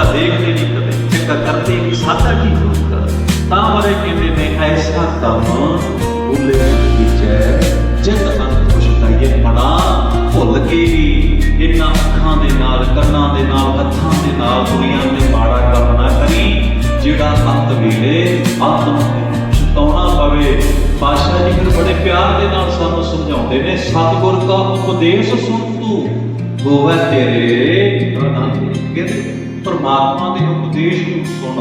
ਤਾਂ ਕਰਦੇ ਕਿ ਸਾਡਾ ਕੀ ਹੋਊਗਾ ਤਾਂ ਮਰੇ ਕਹਿੰਦੇ ਨੇ, ਐਸਾ ਕੰਮ ਭੁੱਲੇ ਵਿੱਚ ਹੈ ਅੰਤ ਖੁਸ਼ਕਾਈਏ ਬਣਾ ਭੁੱਲ ਕੇ ਵੀ ਇਹਨਾਂ ਅੱਖਾਂ ਦੇ ਨਾਲ, ਕੰਨਾਂ ਦੇ ਨਾਲ, ਹੱਥਾਂ ਦੇ ਨਾਲ ਦੁਨੀਆ ਤੇ ਮਾੜਾ ਕੰਮ ਨਾ ਕਰੀ, ਜਿਹੜਾ ਅੰਤ ਵੇਲੇ ਆਤਮ ਚਿਤਾਉਣਾ ਪਵੇ। ਪਾਸ਼ਾ ਜੀ ਫਿਰ ਬੜੇ ਪਿਆਰ ਦੇ ਨਾਲ ਸਾਨੂੰ ਸਮਝਾਉਂਦੇ ਨੇ, ਸਤਿਗੁਰ ਦਾ ਉਪਦੇਸ਼ ਸੁਣ ਤੂੰ ਹੋਵੇ ਤੇਰੇ ਆਨੰਦ ਕਹਿੰਦੇ। ਪਰਮਾਤਮਾ ਦੇ ਉਪਦੇਸ਼ ਨੂੰ ਸੁਣ,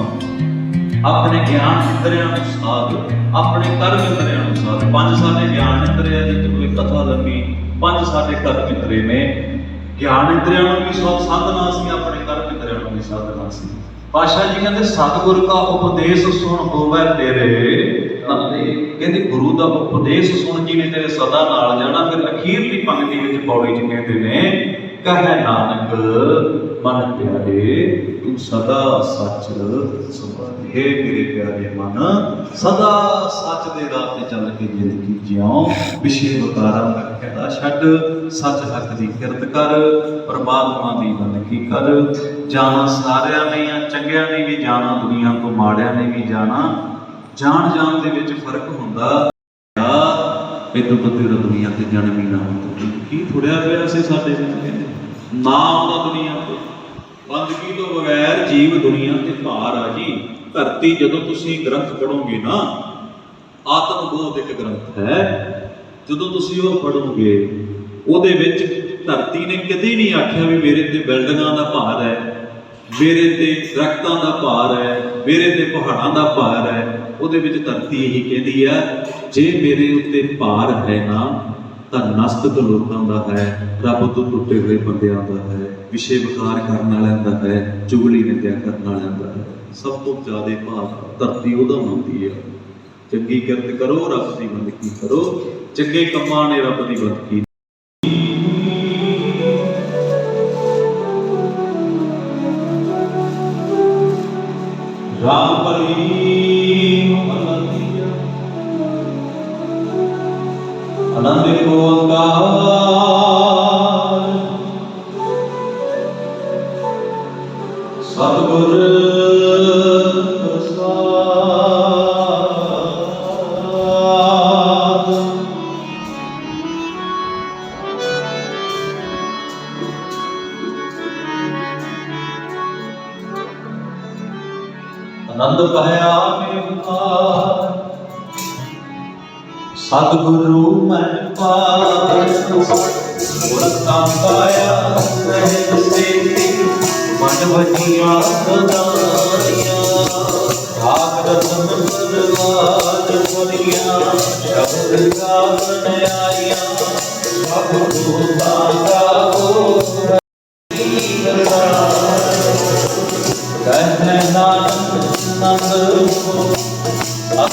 ਆਪਣੇ ਗਿਆਨ ਇੰਦਰੀਆਂ ਨੂੰ ਸਾਧ, ਆਪਣੇ ਕਰਮ ਇੰਦਰੀਆਂ ਨੂੰ ਸਾਧ। ਪੰਜ ਸਾਡੇ ਗਿਆਨ ਇੰਦਰੀਆਂ ਦੀ ਕੋਈ ਕਥਾ ਲੰਮੀ ਪੰਜ ਸਾਡੇ ਕਰਮ ਇੰਦਰੀ ਨੇ। ਗਿਆਨ ਇੰਦਰੀਆਂ ਨੂੰ ਵੀ ਸਭ ਸਾਧਨਾ ਸੀ, ਆਪਣੇ ਕਰਮ ਇੰਦਰੀਆਂ ਨੂੰ ਵੀ ਸਾਧਨਾ ਸੀ। ਪਾਸ਼ਾ ਜੀ ਕਹਿੰਦੇ, ਸਤਿਗੁਰ ਦਾ ਉਪਦੇਸ਼ ਸੁਣ ਹੋਵੇ ਤੇਰੇ। ਨਾਲੇ ਕਹਿੰਦੇ, ਗੁਰੂ ਦਾ ਉਪਦੇਸ਼ ਸੁਣ ਜੀ ਨੇ ਤੇਰੇ ਸਦਾ ਨਾਲ ਜਾਣਾ, ਫਿਰ ਅਖੀਰਲੀ ਪੰਕਤੀ ਵਿੱਚ ਪੌੜੀ ਚ ਕਹਿੰਦੇ ਨੇ ਕਹੇ ਨਾਨਕ, ਮਨ ਪਿਆਰੇ, ਤੂੰ ਸਦਾ ਸੱਚ ਸੁਭਾਏ ਹੈ ਮੇਰੇ ਪਿਆਰੇ ਮਨ, ਸਦਾ ਸੱਚ ਦੇ ਰਾਹ ਤੇ ਚੱਲ ਕੇ ਜ਼ਿੰਦਗੀ ਜਿਉ। ਵਿਸ਼ੇ ਵਿਕਾਰਾਂ ਦਾ ਖੇੜਾ ਛੱਡ, ਸੱਚ ਹੱਕ ਦੀ ਕਿਰਤ ਕਰ, ਪਰਮਾਤਮਾ ਦੀ ਬੰਦਗੀ ਕਰ। ਜਾਣਾ ਸਾਰਿਆਂ ਨੇ ਆ ਚੰਗਿਆਂ ਨੇ ਵੀ ਜਾਣਾ, ਦੁਨੀਆ ਤੋਂ ਮਾੜਿਆਂ ਨੇ ਵੀ ਜਾਣਾ। ਜਾਣ ਜਾਣ ਦੇ ਵਿੱਚ ਫ਼ਰਕ ਹੁੰਦਾ। ਇਦੋਂ ਬੰਦੇ ਦਾ ਦੁਨੀਆ ਤੇ ਜਨਮ ਹੀ ਨਾ ਹੁੰਦਾ ਕੀ ਥੋੜਿਆ ਪਿਆ ਸੀ ਸਾਡੇ ਵਿੱਚ ਨਾ ਆਉਂਦਾ ਦੁਨੀਆ ਤੇ। ਬੰਦਗੀ ਤੋਂ ਬਗੈਰ ਜੀਵ ਦੁਨੀਆ ਤੇ ਭਾਰ ਆ ਜੀ। ਧਰਤੀ ਜਦੋਂ ਤੁਸੀਂ ਗ੍ਰੰਥ ਪੜੋਗੇ ਨਾ, ਆਤਮ ਬੋਧ ਇੱਕ ਗ੍ਰੰਥ ਹੈ। ਜਦੋਂ ਤੁਸੀਂ ਉਹ ਪੜੋਗੇ ਉਹਦੇ ਵਿੱਚ ਧਰਤੀ ਨੇ ਕਦੇ ਨਹੀਂ ਆਖਿਆ ਵੀ ਮੇਰੇ ਤੇ ਬਿਲਡਿੰਗਾਂ ਦਾ ਭਾਰ ਹੈ। ਮੇਰੇ ਤੇ ਦਰਖਤਾਂ ਦਾ ਭਾਰ ਹੈ, ਮੇਰੇ ਤੇ ਪਹਾੜਾਂ ਦਾ ਭਾਰ ਹੈ, ਉਹਦੇ ਵਿੱਚ ਧਰਤੀ ਇਹੀ ਕਹਿੰਦੀ ਆ, ਜੇ ਮੇਰੇ ਉੱਤੇ ਭਾਰ ਹੈ ਨਾ, ਤਾਂ ਨਸਤਕ ਲੋਕਾਂ ਦਾ ਹੈ, ਰੱਬ ਤੋਂ ਟੁੱਟੇ ਹੋਏ ਬੰਦਿਆਂ ਦਾ ਹੈ, ਵਿਸ਼ੇ ਵਿਕਾਰ ਕਰਨ ਵਾਲਿਆਂ ਦਾ ਹੈ, ਚੁਗਲੀ ਨਿੰਦਿਆ ਕਰਨ ਵਾਲਿਆਂ ਦਾ ਹੈ। ਸਭ ਤੋਂ ਜ਼ਿਆਦਾ ਭਾਰ ਧਰਤੀ ਉਹਦਾ ਮੰਨਦੀ ਹੈ ਚੰਗੀ ਕਿਰਤ ਕਰੋ, ਰੱਬ ਦੀ ਬੰਦਗੀ ਕਰੋ, ਚੰਗੇ ਕੰਮਾਂ ਨੇ ਰੱਬ ਦੀ ਬੰਦਗੀ ਰਾਮ ਪਰੀ ਅਨੰਦਿਆ ਅਨੰਦ ਕੋ ਅੰਕਾਰ। ਸਤਿਗੁਰ ਆਨੰਦ ਪਾਇਆ ਮੇਵਾਰ ਸਤਿਗੁਰੂ ਮੈਂ ਪਾਸ ਗੁਰ ਤਾਂ ਪਾਇਆ ਸਹਿਜ ਸੇਤੀ ਮਨ ਵਜੀਆਂ ਸਦਾਈਆਂ ਰਾਗ ਰਤਨ ਪਰਵਾਰ ਸੁਨੀਆਂ ਸ਼ਬਦ ਗਾਵਨ ਆਈਆਂ ਸਭ ਰੂਪਾਂ ਦਾ ਹੋ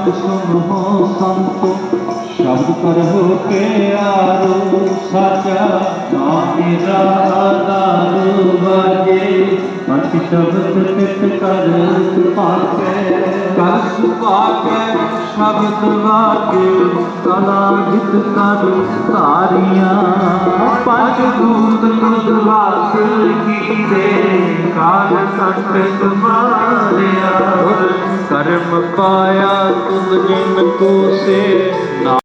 ਮੈਂ ਪਾਇਆ ਮੇਰੇ ਮਨ ਮੇਰੇ ਆਸ ਸਦਾ ਰਹੋ ਹਰ ਨਾਮੇ ਨਾਲ ਸ਼ਬਦ ਕਰਹੁ ਕੇ ਆਰੋ ਤਿਤ ਕਰ ਸੁਭਾਕੇ ਕਰ ਸੁਭਾਕੇ ਸ਼ਬਦ ਵਾਕੇ ਕਲਾ ਜਿਤ ਕਰ ਧਾਰੀਆਂ। ਪੰਜ ਦੂਤ ਤੁਧ ਵਾਸ ਕੀਤੇ ਕਾਲ ਸੰਤ ਤੁਮਾਰਿਆ ਕਰਮ ਪਾਇਆ ਤੁਮ ਜਿਨ ਕੋ ਸੇ ਨਾ